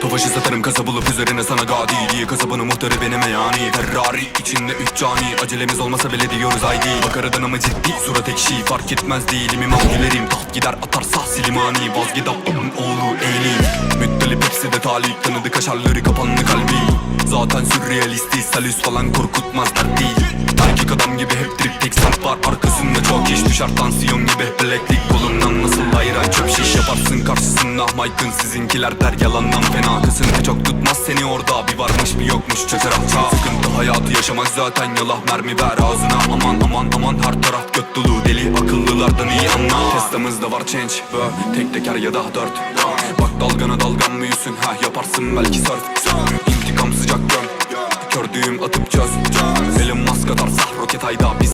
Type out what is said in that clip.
Tofaşı satarım kasa bulup üzerine sana gadi diye. Kasabanın muhtarı benim meyani Ferrari içinde üç cani. Acelemiz olmasa bile diyoruz haydi. Bak aradan ama ciddi surat ekşi. Fark etmez değilim imam gülerim Taht gider atar sah silimani Vazgedap oğlu Müttalip hepsi de talip Tanıdı kaşarları kapanlı kalbi. Zaten sürrealistiz Salüs falan korkutmaz dert değil. Erkek adam gibi hep drip tek sert var. Arkasında çok iş düşer tansiyon gibi Bileklik kolumdan nasıl ayıran çöp şiş yaparsın karşısında. Mike'ın sizinkiler der yalandan fena. Kısıntı çok tutmaz seni orada. Bir varmış bir yokmuş çöker akça Sıkıntı hayatı yaşamak zaten yalah Mermi ver ağzına. Aman aman aman Her taraf göt dolu. Deli akıllılardan iyi anla. Testamızda var change ve tek teker ya da dört. Bak dalgana dalgan büyüsün ha yaparsın belki surf İntikam sıcak göm Kördüğüm atıp çöz. Elon Musk atarsa roket ayda biz